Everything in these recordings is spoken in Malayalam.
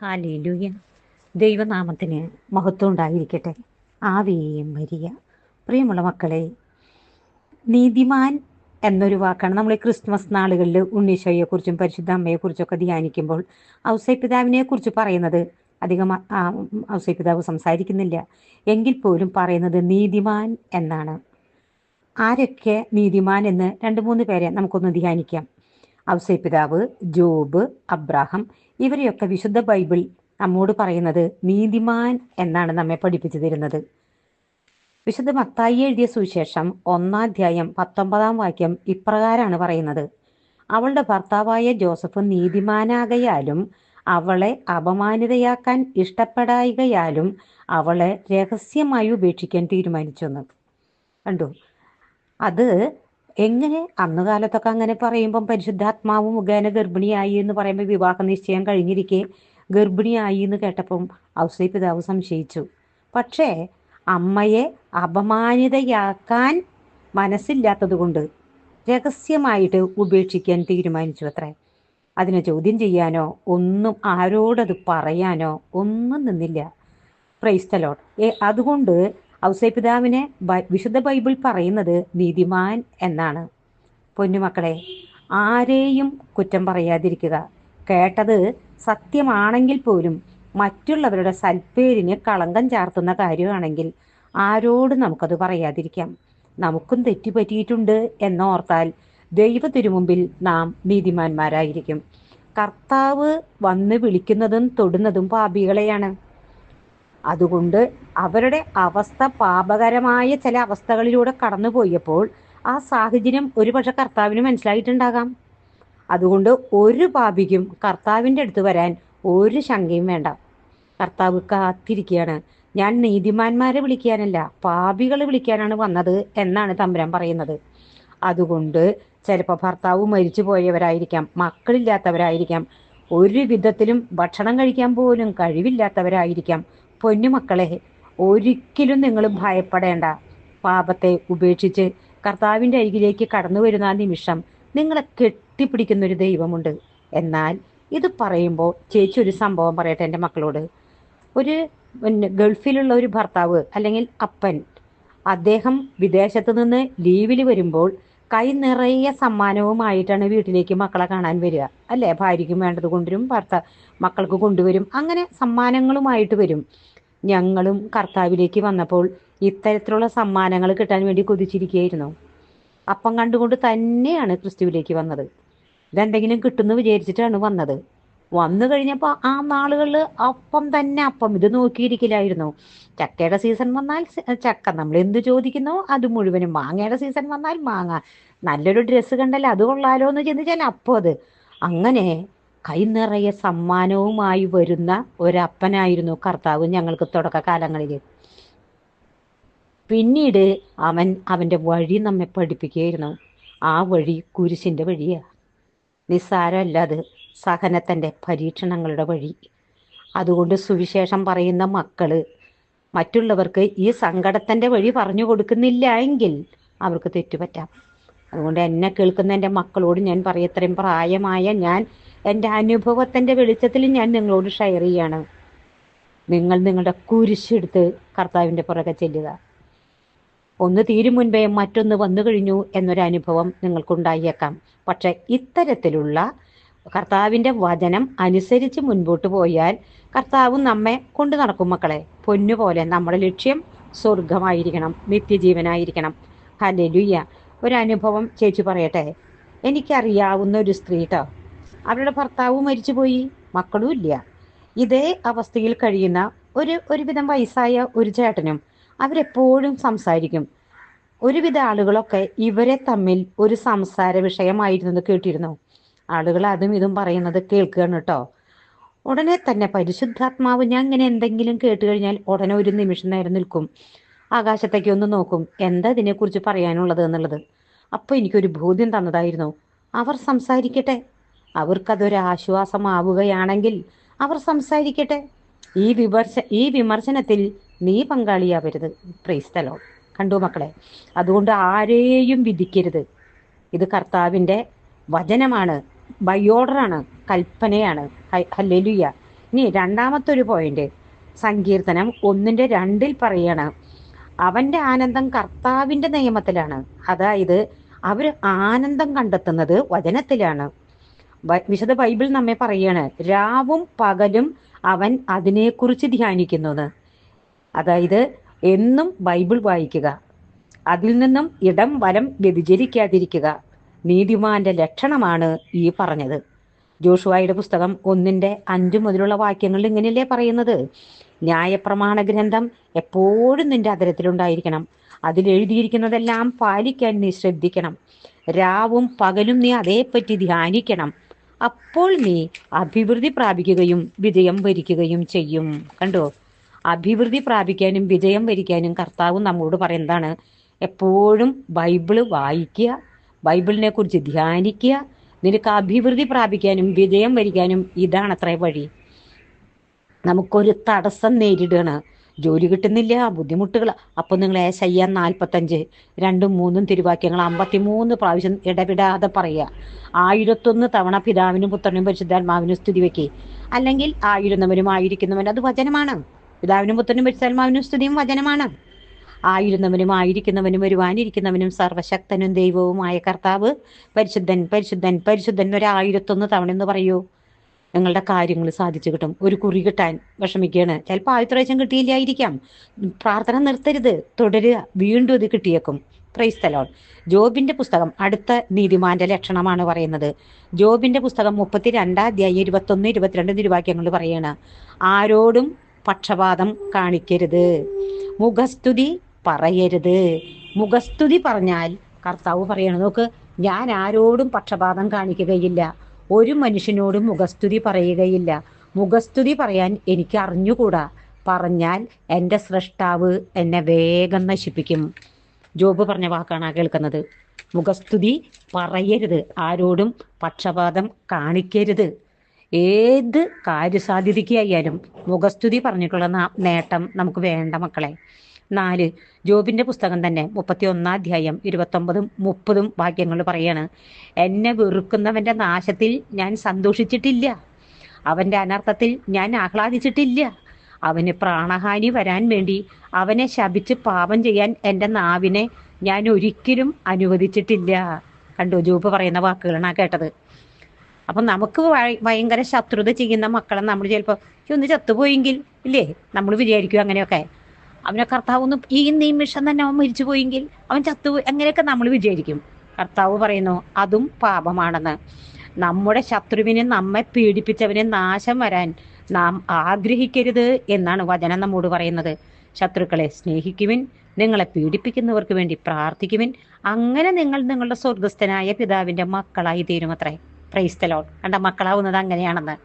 ഹാലേലൂയ. ദൈവനാമത്തിന് മഹത്വം ഉണ്ടായിരിക്കട്ടെ ആവേയും വരിക പ്രിയമുള്ള മക്കളെ നീതിമാൻ എന്നൊരു വാക്കാണ് നമ്മൾ ഈ ക്രിസ്മസ് നാളുകളിൽ ഉണ്ണീശോയെക്കുറിച്ചും പരിശുദ്ധ അമ്മയെക്കുറിച്ചൊക്കെ ധ്യാനിക്കുമ്പോൾ ഔസൈപിതാവിനെ കുറിച്ച് പറയുന്നത് അധികം ഔസൈപിതാവ് സംസാരിക്കുന്നില്ല. എങ്കിൽ പോലും പറയുന്നത് നീതിമാൻ എന്നാണ്. ആരൊക്കെ നീതിമാൻ എന്ന് രണ്ട് മൂന്ന് പേരെ നമുക്കൊന്ന് ധ്യാനിക്കാം. ഔസൈപിതാവ് ജോബ് അബ്രാഹം ഇവരെയൊക്കെ വിശുദ്ധ ബൈബിൾ നമ്മോട് പറയുന്നത് നീതിമാൻ എന്നാണ് നമ്മെ പഠിപ്പിച്ചു തരുന്നത് വിശുദ്ധ മത്തായി എഴുതിയ സുവിശേഷം ഒന്നാധ്യായം പത്തൊമ്പതാം വാക്യം ഇപ്രകാരമാണ് പറയുന്നത്. അവളുടെ ഭർത്താവായ ജോസഫ് നീതിമാനാകയാലും അവളെ അപമാനിതയാക്കാൻ ഇഷ്ടപ്പെടായികയാലും അവളെ രഹസ്യമായി ഉപേക്ഷിക്കാൻ തീരുമാനിച്ചെന്ന് കണ്ടു? അത് എങ്ങനെ അന്ന് കാലത്തൊക്കെ അങ്ങനെ പറയുമ്പം പരിശുദ്ധാത്മാവ് മുഖേന ഗർഭിണിയായി എന്ന് പറയുമ്പോൾ വിവാഹ നിശ്ചയം കഴിഞ്ഞിരിക്കെ ഗർഭിണിയായി എന്ന് കേട്ടപ്പം ഔസൈ പിതാവ് സംശയിച്ചു. പക്ഷേ അമ്മയെ അപമാനിതയാക്കാൻ മനസ്സില്ലാത്തത് കൊണ്ട് രഹസ്യമായിട്ട് ഉപേക്ഷിക്കാൻ തീരുമാനിച്ചു അത്രേ അതിനെ ചോദ്യം ചെയ്യാനോ ഒന്നും ആരോടത് പറയാനോ ഒന്നും നിന്നില്ല. പ്രൈസ്തലോട്ട് അതുകൊണ്ട് ഔസേപിതാവിനെ വിശുദ്ധ ബൈബിൾ പറയുന്നത് നീതിമാൻ എന്നാണ്. പൊന്നുമക്കളെ ആരെയും കുറ്റം പറയാതിരിക്കുക. കേട്ടത് സത്യമാണെങ്കിൽ പോലും മറ്റുള്ളവരുടെ സൽപ്പേരിന് കളങ്കം ചാർത്തുന്ന കാര്യമാണെങ്കിൽ ആരോട് നമുക്കത് പറയാതിരിക്കാം. നമുക്കും തെറ്റുപറ്റിയിട്ടുണ്ട് എന്നോർത്താൽ ദൈവത്തിനു മുമ്പിൽ നാം നീതിമാന്മാരായിരിക്കും. കർത്താവ് വന്ന് വിളിക്കുന്നതും തൊടുന്നതും പാപികളെയാണ്. അതുകൊണ്ട് അവരുടെ അവസ്ഥ പാപകരമായ ചില അവസ്ഥകളിലൂടെ കടന്നുപോയപ്പോൾ ആ സാഹചര്യം ഒരുപക്ഷെ കർത്താവിന് മനസ്സിലായിട്ടുണ്ടാകാം. അതുകൊണ്ട് ഒരു പാപിക്കും കർത്താവിന്റെ അടുത്ത് വരാൻ ഒരു ശങ്കയും വേണ്ട. കർത്താവ് കാത്തിരിക്കുകയാണ്. ഞാൻ നീതിമാന്മാരെ വിളിക്കാനല്ല പാപികളെ വിളിക്കാനാണ് വന്നത് എന്നാണ് തമ്പുരാൻ പറയുന്നത്. അതുകൊണ്ട് ചിലപ്പോൾ ഭർത്താവ് മരിച്ചു പോയവരായിരിക്കാം മക്കളില്ലാത്തവരായിരിക്കാം ഒരു വിധത്തിലും ഭക്ഷണം കഴിക്കാൻ പോലും കഴിവില്ലാത്തവരായിരിക്കാം പൊന്നുമക്കളെ ഒരിക്കലും നിങ്ങൾ ഭയപ്പെടേണ്ട. പാപത്തെ ഉപേക്ഷിച്ച് കർത്താവിന്റെ അരികിലേക്ക് കടന്നു വരുന്ന നിമിഷം നിങ്ങളെ കെട്ടിപ്പിടിക്കുന്ന ഒരു ദൈവമുണ്ട്. എന്നാൽ ഇത് പറയുമ്പോൾ ചേച്ചി ഒരു സംഭവം പറയട്ടെ എന്റെ മക്കളോട്. ഒരു ഗൾഫിലുള്ള ഒരു ഭർത്താവ് അല്ലെങ്കിൽ അപ്പൻ അദ്ദേഹം വിദേശത്ത് നിന്ന് ലീവിൽ വരുമ്പോൾ കൈ നിറയെ സമ്മാനവുമായിട്ടാണ് വീട്ടിലേക്ക് മക്കളെ കാണാൻ വരിക. അല്ലേ? ഭാര്യയ്ക്കും വേണ്ടത് കൊണ്ടുവരും ഭർത്ത മക്കൾക്ക് കൊണ്ടുവരും അങ്ങനെ സമ്മാനങ്ങളുമായിട്ട് വരും. ഞങ്ങളും കർത്താവിലേക്ക് വന്നപ്പോൾ ഇത്തരത്തിലുള്ള സമ്മാനങ്ങൾ കിട്ടാൻ വേണ്ടി കൊതിച്ചിരിക്കുകയായിരുന്നു. അപ്പം കണ്ടുകൊണ്ട് തന്നെയാണ് ക്രിസ്തുവിലേക്ക് വന്നത്. ഇതെന്തെങ്കിലും കിട്ടുമെന്ന് വിചാരിച്ചിട്ടാണ് വന്നത്. വന്നു കഴിഞ്ഞപ്പോൾ ആ നാളുകളിൽ അപ്പം തന്നെ അപ്പം. ഇത് നോക്കിയിരിക്കില്ലായിരുന്നു ചക്കയുടെ സീസൺ വന്നാൽ ചക്ക നമ്മൾ എന്ത് ചോദിക്കുന്നോ? അത് മുഴുവനും മാങ്ങയുടെ സീസൺ വന്നാൽ മാങ്ങ. നല്ലൊരു ഡ്രസ്സ് കണ്ടല്ലോ അത് കൊള്ളാലോ എന്ന് ചിന്തിച്ചാൽ അപ്പോൾ അത്. അങ്ങനെ കൈ നിറയെ സമ്മാനവുമായി വരുന്ന ഒരപ്പനായിരുന്നു കർത്താവ് ഞങ്ങൾക്ക് തുടക്കകാലങ്ങളിൽ. പിന്നീട് അവൻ അവന്റെ വഴി നമ്മെ പഠിപ്പിക്കുകയായിരുന്നു. ആ വഴി കുരിശിന്റെ വഴിയാണ് നിസ്സാരമല്ല അത്. സഹനത്തിന്റെ പരീക്ഷണങ്ങളുടെ വഴി. അതുകൊണ്ട് സുവിശേഷം പറയുന്ന മക്കൾ മറ്റുള്ളവർക്ക് ഈ സങ്കടത്തിന്റെ വഴി പറഞ്ഞു കൊടുക്കുന്നില്ല എങ്കിൽ അവർക്ക് തെറ്റുപറ്റാം. അതുകൊണ്ട് എന്നെ കേൾക്കുന്ന എന്റെ മക്കളോട് ഞാൻ പറയത്രയും പ്രായമായ ഞാൻ എന്റെ അനുഭവത്തിന്റെ വെളിച്ചത്തിൽ ഞാൻ നിങ്ങളോട് ഷെയർ ചെയ്യാണ്. നിങ്ങൾ നിങ്ങളുടെ കുരിശെടുത്ത് കർത്താവിന്റെ പുറകെ ചെല്ലുക. ഒന്ന് തീരും മുൻപേ മറ്റൊന്ന് വന്നു കഴിഞ്ഞു എന്നൊരു അനുഭവം നിങ്ങൾക്കുണ്ടായേക്കാം. പക്ഷെ ഇത്തരത്തിലുള്ള കർത്താവിന്റെ വചനം അനുസരിച്ച് മുൻപോട്ട് പോയാൽ കർത്താവ് നമ്മെ കൊണ്ടു നടക്കും മക്കളെ. പൊന്നുപോലെ നമ്മുടെ ലക്ഷ്യം സ്വർഗമായിരിക്കണം നിത്യജീവനായിരിക്കണം. ഹലലുയ്യ ഒരു അനുഭവം ചേച്ചി പറയട്ടെ. എനിക്കറിയാവുന്ന ഒരു സ്ത്രീ കേട്ടോ അവരുടെ ഭർത്താവ് മരിച്ചുപോയി. മക്കളും ഇല്ല. ഇതേ അവസ്ഥയിൽ കഴിയുന്ന ഒരു ഒരുവിധം വയസ്സായ ഒരു ചേട്ടനും അവരെപ്പോഴും സംസാരിക്കും. ഒരുവിധ ആളുകളൊക്കെ ഇവരെ തമ്മിൽ ഒരു സംസാര വിഷയമായിരുന്നു കേട്ടിരുന്നു. ആളുകൾ അതും ഇതും പറയുന്നത് കേൾക്കുകയാണ് കേട്ടോ. ഉടനെ തന്നെ പരിശുദ്ധാത്മാവ് ഞാൻ ഇങ്ങനെ എന്തെങ്കിലും കേട്ട് കഴിഞ്ഞാൽ ഉടനെ ഒരു നിമിഷം നേരം നിൽക്കും. ആകാശത്തേക്ക് ഒന്ന് നോക്കും എന്താ ഇതിനെക്കുറിച്ച് പറയാനുള്ളത് എന്നുള്ളത്. അപ്പോൾ എനിക്കൊരു ബോധ്യം തന്നതായിരുന്നു. അവർ സംസാരിക്കട്ടെ. അവർക്കതൊരു ആശ്വാസമാവുകയാണെങ്കിൽ അവർ സംസാരിക്കട്ടെ. ഈ വിമർശ ഈ വിമർശനത്തിൽ നീ പങ്കാളിയാവരുത്. പ്രൈസ്തലോ കണ്ടു മക്കളെ? അതുകൊണ്ട് ആരെയും വിധിക്കരുത്. ഇത് കർത്താവിന്റെ വചനമാണ്. ബൈ ഓർഡറാണ് കൽപ്പനയാണ് ഹല്ലേലൂയ. ഇനി രണ്ടാമത്തെ ഒരു പോയിന്റ് സങ്കീർത്തനം ഒന്നിന്റെ രണ്ടിൽ പറയാണ് അവന്റെ ആനന്ദം കർത്താവിന്റെ നിയമത്തിലാണ്. അതായത് അവർ ആനന്ദം കണ്ടെത്തുന്നത് വചനത്തിലാണ്. വിശുദ്ധ ബൈബിൾ നമ്മെ പറയാണ് രാവും പകലും അവൻ അതിനെക്കുറിച്ച് ധ്യാനിക്കുന്നത്. അതായത് എന്നും ബൈബിൾ വായിക്കുക. അതിൽ നിന്നും ഇടം വലം വ്യതിചരിക്കാതിരിക്കുക നീതിമാന്റെ ലക്ഷണമാണ് ഈ പറഞ്ഞത്. ജോഷുവായുടെ പുസ്തകം ഒന്നിന്റെ അഞ്ചു മുതലുള്ള വാക്യങ്ങളിൽ ഇങ്ങനെയല്ലേ പറയുന്നത്? ന്യായപ്രമാണ ഗ്രന്ഥം എപ്പോഴും നിന്റെ അതിരത്തിലുണ്ടായിരിക്കണം അതിൽ എഴുതിയിരിക്കുന്നതെല്ലാം പാലിക്കാൻ നീ ശ്രദ്ധിക്കണം. രാവും പകലും നീ അതേപ്പറ്റി ധ്യാനിക്കണം. അപ്പോൾ നീ അഭിവൃദ്ധി പ്രാപിക്കുകയും വിജയം വരിക്കുകയും ചെയ്യും. കണ്ടോ? അഭിവൃദ്ധി പ്രാപിക്കാനും വിജയം വരിക്കാനും കർത്താവ് നമ്മോട് പറയുന്നതാണ് എപ്പോഴും ബൈബിൾ വായിക്കുക ബൈബിളിനെ കുറിച്ച് ധ്യാനിക്കുക നിനക്ക് അഭിവൃദ്ധി പ്രാപിക്കാനും വിജയം വരിക്കാനും ഇതാണ് അത്ര വഴി. നമുക്കൊരു തടസ്സം നേരിടുകയാണ്. ജോലി കിട്ടുന്നില്ല ബുദ്ധിമുട്ടുകൾ. അപ്പൊ നിങ്ങൾ ഏശയ്യ നാൽപ്പത്തഞ്ച് രണ്ടും മൂന്നും തിരുവാക്യങ്ങൾ അമ്പത്തിമൂന്ന് പ്രാവശ്യം ഇടപെടാതെ പറയുക. ആയിരത്തൊന്ന് തവണ പിതാവിനും പുത്രനും പരിശുദ്ധാത്മാവിനും സ്തുതി വെക്കി. അല്ലെങ്കിൽ ആയിരുന്നവനും ആയിരിക്കുന്നവനും അത് വചനമാണ്. പിതാവിനും പുത്രനും പരിശുദ്ധാത്മാവിനും സ്തുതിയും വചനമാണ്. ആയിരുന്നവനും ആയിരിക്കുന്നവനും വരുവാനിരിക്കുന്നവനും സർവശക്തനും ദൈവവുമായ കർത്താവ് പരിശുദ്ധൻ പരിശുദ്ധൻ പരിശുദ്ധൻ ഒരായിരത്തൊന്ന് തവണ എന്ന് പറയൂ. ഞങ്ങളുടെ കാര്യങ്ങൾ സാധിച്ചു കിട്ടും. ഒരു കുറി കിട്ടാൻ വിഷമിക്കുകയാണ്. ചിലപ്പോൾ ആദ്യത്തെ പ്രാവശ്യം കിട്ടിയില്ലായിരിക്കാം. പ്രാർത്ഥന നിർത്തരുത്. തുടരുക. വീണ്ടും ഇത് കിട്ടിയേക്കും. ക്രൈസ്തലോൺ ജോബിന്റെ പുസ്തകം അടുത്ത നീതിമാന്റെ ലക്ഷണമാണ് പറയുന്നത്. ജോബിന്റെ പുസ്തകം മുപ്പത്തി രണ്ടാം അധ്യായം ഇരുപത്തൊന്ന് ഇരുപത്തിരണ്ട് തിരുവാക്യങ്ങൾ പറയണ ആരോടും പക്ഷപാതം കാണിക്കരുത്. മുഖസ്തുതി പറയരുത്. മുഖസ്തുതി പറഞ്ഞാൽ കർത്താവ് പറയണം നോക്ക് ഞാൻ ആരോടും പക്ഷപാതം കാണിക്കുകയില്ല. ഒരു മനുഷ്യനോടും മുഖസ്തുതി പറയുകയില്ല. മുഖസ്തുതി പറയാൻ എനിക്ക് അറിഞ്ഞുകൂടാ. പറഞ്ഞാൽ എന്റെ സൃഷ്ടാവ് എന്നെ വേഗം നശിപ്പിക്കും. ജോബ് പറഞ്ഞ വാക്കാണ് കേൾക്കുന്നത്. മുഖസ്തുതി പറയരുത്. ആരോടും പക്ഷപാതം കാണിക്കരുത്. ഏത് കാര്യസാധ്യതയ്ക്കായാലും മുഖസ്തുതി പറഞ്ഞിട്ടുള്ള നേട്ടം നമുക്ക് വേണ്ട മക്കളെ. നാല്. ജോബിന്റെ പുസ്തകം തന്നെ മുപ്പത്തി ഒന്നാം അധ്യായം ഇരുപത്തൊമ്പതും മുപ്പതും വാക്യങ്ങൾ പറയാണ്. എന്നെ വെറുക്കുന്നവന്റെ നാശത്തിൽ ഞാൻ സന്തോഷിച്ചിട്ടില്ല. അവന്റെ അനർത്ഥത്തിൽ ഞാൻ ആഹ്ലാദിച്ചിട്ടില്ല. അവന് പ്രാണഹാനി വരാൻ വേണ്ടി അവനെ ശപിച്ച് പാപം ചെയ്യാൻ എന്റെ നാവിനെ ഞാൻ ഒരിക്കലും അനുവദിച്ചിട്ടില്ല. കണ്ടു ജോബ് പറയുന്ന വാക്കുകളാണ് കേട്ടത്. അപ്പം നമുക്ക് ഭയ- ഭയങ്കര ശത്രുത ചെയ്യുന്ന മക്കളെ നമ്മൾ ചിലപ്പോൾ ഒന്ന് ചത്തുപോയെങ്കിൽ ഇല്ലേ? നമ്മൾ വിചാരിക്കും അങ്ങനെയൊക്കെ. അവനെ കർത്താവ് ഒന്ന് ഈ നിമിഷം തന്നെ അവൻ മരിച്ചു പോയെങ്കിൽ അവൻ ചത്തുപോയി. അങ്ങനെയൊക്കെ നമ്മൾ വിചാരിക്കും. കർത്താവ് പറയുന്നു അതും പാപമാണെന്ന്. നമ്മുടെ ശത്രുവിനെ നമ്മെ പീഡിപ്പിച്ചവനെ നാശം വരാൻ നാം ആഗ്രഹിക്കരുത് എന്നാണ് വചനം നമ്മോട് പറയുന്നത്. ശത്രുക്കളെ സ്നേഹിക്കുവിൻ നിങ്ങളെ പീഡിപ്പിക്കുന്നവർക്ക് വേണ്ടി പ്രാർത്ഥിക്കുവിൻ. അങ്ങനെ നിങ്ങൾ നിങ്ങളുടെ സ്വർഗസ്ഥനായ പിതാവിന്റെ മക്കളായി തീരുമത്രേ. ക്രൈസ്തലോൾ കണ്ട മക്കളാവുന്നത് അങ്ങനെയാണെന്ന്.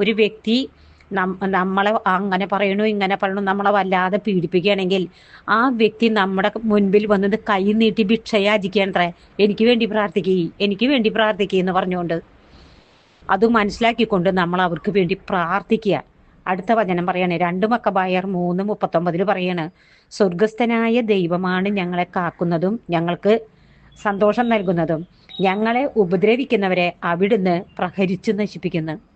ഒരു വ്യക്തി നമ്മളെ അങ്ങനെ പറയണു ഇങ്ങനെ പറയണു നമ്മളെ വല്ലാതെ പീഡിപ്പിക്കുകയാണെങ്കിൽ ആ വ്യക്തി നമ്മുടെ മുൻപിൽ വന്നത് കൈ നീട്ടി ഭിക്ഷയാചിക്കണത്രേ എനിക്ക് വേണ്ടി പ്രാർത്ഥിക്കുക എനിക്ക് വേണ്ടി പ്രാർത്ഥിക്കുക എന്ന് പറഞ്ഞുകൊണ്ട് അത് മനസ്സിലാക്കിക്കൊണ്ട് നമ്മൾ അവർക്ക് വേണ്ടി പ്രാർത്ഥിക്കുക. അടുത്ത വചനം പറയാണ് രണ്ട് മക്കബായർ മൂന്ന് മുപ്പത്തൊമ്പതിൽ പറയാണ് സ്വർഗസ്ഥനായ ദൈവമാണ് ഞങ്ങളെ കാക്കുന്നതും ഞങ്ങൾക്ക് സന്തോഷം നൽകുന്നതും ഞങ്ങളെ ഉപദ്രവിക്കുന്നവരെ അവിടുന്ന് പ്രഹരിച്ചു നശിപ്പിക്കുന്നു.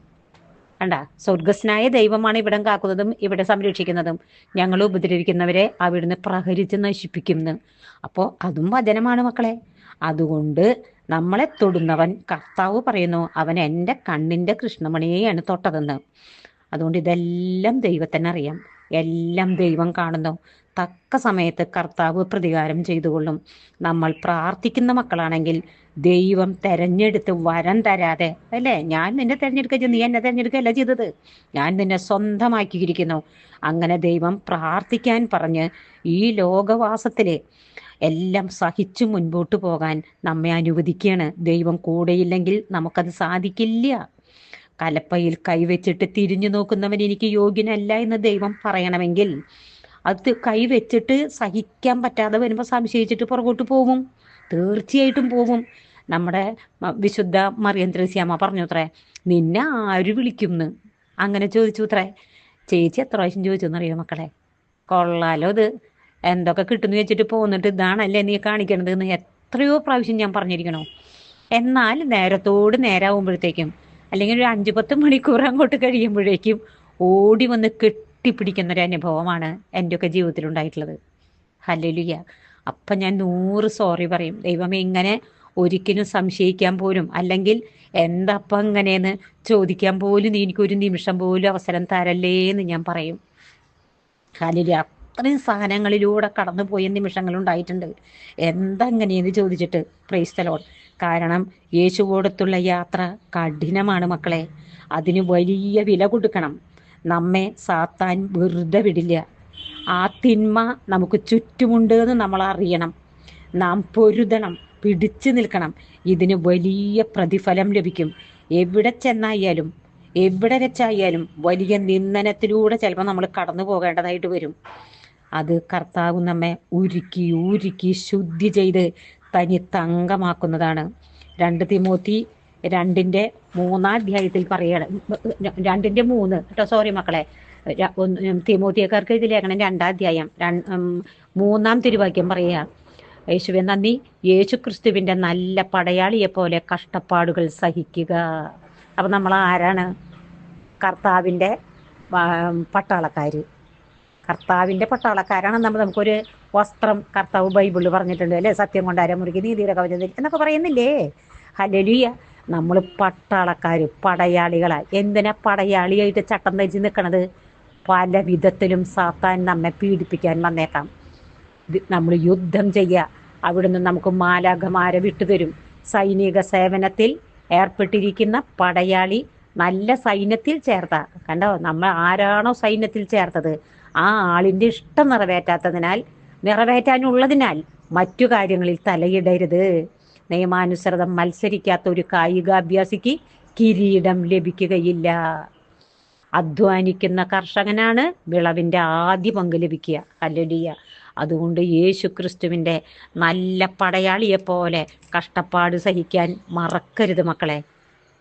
കണ്ട? സ്വർഗസ്നായ ദൈവമാണ് ഇവിടം കാക്കുന്നതും ഇവിടെ സംരക്ഷിക്കുന്നതും. ഞങ്ങൾ ഉപദ്രവിക്കുന്നവരെ അവിടുന്ന് പ്രഹരിച്ച് നശിപ്പിക്കുന്നു. അപ്പോൾ അതും വചനമാണ് മക്കളെ. അതുകൊണ്ട് നമ്മളെ തൊടുന്നവൻ കർത്താവ് പറയുന്നു അവൻ എന്റെ കണ്ണിന്റെ കൃഷ്ണമണിയെയാണ് തൊട്ടതെന്ന്. അതുകൊണ്ട് ഇതെല്ലാം ദൈവത്തിനറിയാം എല്ലാം ദൈവം കാണുന്നു. തക്ക സമയത്ത് കർത്താവ് പ്രതികാരം ചെയ്തുകൊള്ളും. നമ്മൾ പ്രാർത്ഥിക്കുന്ന മക്കളാണെങ്കിൽ ദൈവം തെരഞ്ഞെടുത്ത് വരം തരാതെ അല്ലേ? ഞാൻ നിന്നെ തെരഞ്ഞെടുക്കുക നീ എന്നെ തെരഞ്ഞെടുക്കുകയല്ല ചെയ്തത്. ഞാൻ നിന്നെ സ്വന്തമാക്കിയിരിക്കുന്നു. അങ്ങനെ ദൈവം പ്രാർത്ഥിക്കാൻ പറഞ്ഞ് ഈ ലോകവാസത്തിലെ എല്ലാം സഹിച്ചു മുൻപോട്ട് പോകാൻ നമ്മെ അനുവദിക്കുകയാണ്. ദൈവം കൂടെയില്ലെങ്കിൽ നമുക്കത് സാധിക്കില്ല. കലപ്പയിൽ കൈവച്ചിട്ട് തിരിഞ്ഞു നോക്കുന്നവൻ എനിക്ക് യോഗ്യനല്ല എന്ന് ദൈവം പറയണമെങ്കിൽ അത് കൈ വെച്ചിട്ട് സഹിക്കാൻ പറ്റാതെ വരുമ്പോൾ സംശയിച്ചിട്ട് പുറകോട്ട് പോകും. തീർച്ചയായിട്ടും പോകും. നമ്മുടെ വിശുദ്ധ മറിയം ത്രേസ്യാമ്മ പറഞ്ഞു അത്രേ നിന്നെ ആര് വിളിക്കുന്നു? അങ്ങനെ ചോദിച്ചു അത്രേ ചേച്ചി എത്ര പ്രാവശ്യം ചോദിച്ചു എന്നറിയോ മക്കളെ? കൊള്ളാലോ ഇത്. എന്തൊക്കെ കിട്ടുന്നു വെച്ചിട്ട് പോന്നിട്ട് ഇതാണല്ലേ നീ കാണിക്കണത് എന്ന് എത്രയോ പ്രാവശ്യം ഞാൻ പറഞ്ഞിരിക്കണോ. എന്നാൽ നേരത്തോട് നേരാവുമ്പോഴത്തേക്കും അല്ലെങ്കിൽ ഒരു അഞ്ചു പത്ത് മണിക്കൂർ അങ്ങോട്ട് കഴിയുമ്പോഴേക്കും ഓടി വന്ന് കെട്ടിപ്പിടിക്കുന്ന ഒരു അനുഭവമാണ് ജീവിതത്തിൽ ഉണ്ടായിട്ടുള്ളത് ഹല്ലേലൂയ. അപ്പം ഞാൻ നൂറ് സോറി പറയും. ദൈവമേ ഇങ്ങനെ ഒരിക്കലും സംശയിക്കാൻ പോലും അല്ലെങ്കിൽ എന്തപ്പം ഇങ്ങനെയെന്ന് ചോദിക്കാൻ പോലും നീ എനിക്കൊരു നിമിഷം പോലും അവസരം തരല്ലേ എന്ന് ഞാൻ പറയും. ഹല്ലേലൂയ. അത്രയും സാധനങ്ങളിലൂടെ കടന്നു പോയ നിമിഷങ്ങൾ ഉണ്ടായിട്ടുണ്ട്. എന്താ എങ്ങനെയെന്ന് ചോദിച്ചിട്ട് പ്രൈസ്തലോൺ കാരണം യേശുവോടത്തുള്ള യാത്ര കഠിനമാണ് മക്കളെ. അതിന് വലിയ വില കൊടുക്കണം. നമ്മെ സാത്താൻ വെറുതെ വിടില്ല. ആ തിന്മ നമുക്ക് ചുറ്റുമുണ്ട് എന്ന് നമ്മൾ അറിയണം. നാം പൊരുതണം പിടിച്ചു നിൽക്കണം. ഇതിന് വലിയ പ്രതിഫലം ലഭിക്കും. എവിടെ ചെന്നായാലും എവിടെ വെച്ചായാലും വലിയ നിന്ദനത്തിലൂടെ ചിലപ്പോൾ നമ്മൾ കടന്നു പോകേണ്ടതായിട്ട് വരും. അത് കർത്താവ് നമ്മെ ഉരുക്കി ഉരുക്കി ശുദ്ധി ചെയ്ത് തനി തങ്കമാക്കുന്നതാണ്. രണ്ട് തിമോത്തി രണ്ടിന്റെ മൂന്നാം അധ്യായത്തിൽ പറയണം. രണ്ടിന്റെ മൂന്ന്. കേട്ടോ സോറി മക്കളെ. തിമോത്തിയക്കാർക്ക് ഇത് ലേഖനം രണ്ടാം അധ്യായം മൂന്നാം തിരുവാക്യം പറയുക. യേശുവെ നന്ദി. യേശു ക്രിസ്തുവിന്റെ നല്ല പടയാളിയെ പോലെ കഷ്ടപ്പാടുകൾ സഹിക്കുക. അപ്പം നമ്മൾ ആരാണ്? കർത്താവിന്റെ പട്ടാളക്കാർ കർത്താവിന്റെ പട്ടാളക്കാരാണ് നമ്മൾ നമുക്കൊരു വസ്ത്രം കർത്താവ് ബൈബിളിൽ പറഞ്ഞിട്ടുണ്ട് അല്ലേ? സത്യം കൊണ്ടാരം മുറുകി നീതിയുടെ കവചത്തിൽ എന്നൊക്കെ പറയുന്നില്ലേ? ഹലലിയ നമ്മൾ പട്ടാളക്കാർ പടയാളികളാ. എന്തിനാ പടയാളിയായിട്ട് ചട്ടം ധരിച്ച് നിൽക്കണത് പല വിധത്തിലും സാത്താൻ നമ്മെ പീഡിപ്പിക്കാൻ വന്നേക്കാം. നമ്മൾ യുദ്ധം ചെയ്യുക അവിടുന്ന് നമുക്ക് മാലാഖമാരെ വിട്ടുതരും സൈനിക സേവനത്തിൽ ഏർപ്പെട്ടിരിക്കുന്ന പടയാളി നല്ല സൈന്യത്തിൽ ചേർത്ത. കണ്ടോ? നമ്മൾ ആരാണോ സൈന്യത്തിൽ ചേർത്തത്? ആ ആളിന്റെ ഇഷ്ടം നിറവേറ്റാത്തതിനാൽ നിറവേറ്റാനുള്ളതിനാൽ മറ്റു കാര്യങ്ങളിൽ തലയിടരുത്. നിയമാനുസൃതം മത്സരിക്കാത്ത ഒരു കായികാഭ്യാസിക്ക് കിരീടം ലഭിക്കുകയില്ല. അധ്വാനിക്കുന്ന കർഷകനാണ് വിളവിന്റെ ആദ്യ പങ്ക് ലഭിക്കുക. അല്ലടിയ അതുകൊണ്ട് യേശു ക്രിസ്തുവിന്റെ നല്ല പടയാളിയെപ്പോലെ കഷ്ടപ്പാട് സഹിക്കാൻ മറക്കരുത് മക്കളെ.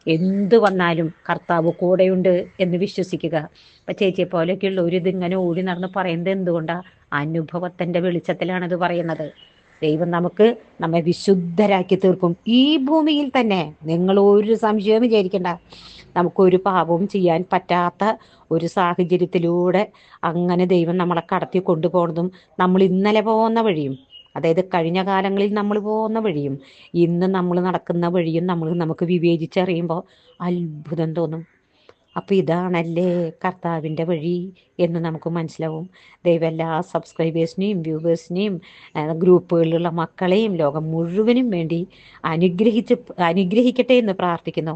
എന്തു വന്നാലും കർത്താവ് കൂടെയുണ്ട് എന്ന് വിശ്വസിക്കുക. അപ്പം ചേച്ചിയെ പോലെയൊക്കെയുള്ള ഒരു ഇതിങ്ങനെ ഓടി നടന്ന് പറയുന്നത് എന്തുകൊണ്ടാണ് അനുഭവത്തിന്റെ വെളിച്ചത്തിലാണത് പറയുന്നത്. ദൈവം നമുക്ക് നമ്മെ വിശുദ്ധരാക്കി തീർക്കും. ഈ ഭൂമിയിൽ തന്നെ നിങ്ങൾ ഒരു സംശയവും വിചാരിക്കണ്ട. നമുക്കൊരു പാപവും ചെയ്യാൻ പറ്റാത്ത ഒരു സാഹചര്യത്തിലൂടെ അങ്ങനെ ദൈവം നമ്മളെ കടത്തി കൊണ്ടുപോകുന്നതും നമ്മൾ ഇന്നലെ പോകുന്ന വഴിയും അതായത് കഴിഞ്ഞ കാലങ്ങളിൽ നമ്മൾ പോകുന്ന വഴിയും ഇന്ന് നമ്മൾ നടക്കുന്ന വഴിയും നമ്മൾ നമുക്ക് വിവേചിച്ചറിയുമ്പോൾ അത്ഭുതം തോന്നും. അപ്പോൾ ഇതാണല്ലേ കർത്താവിന്റെ വഴി എന്ന് നമുക്ക് മനസ്സിലാവും. ദൈവം എല്ലാ സബ്സ്ക്രൈബേഴ്സിനെയും വ്യൂവേഴ്സിനെയും ഗ്രൂപ്പുകളിലുള്ള മക്കളെയും ലോകം മുഴുവനും വേണ്ടി അനുഗ്രഹിച്ച് അനുഗ്രഹിക്കട്ടെ എന്ന് പ്രാർത്ഥിക്കുന്നു.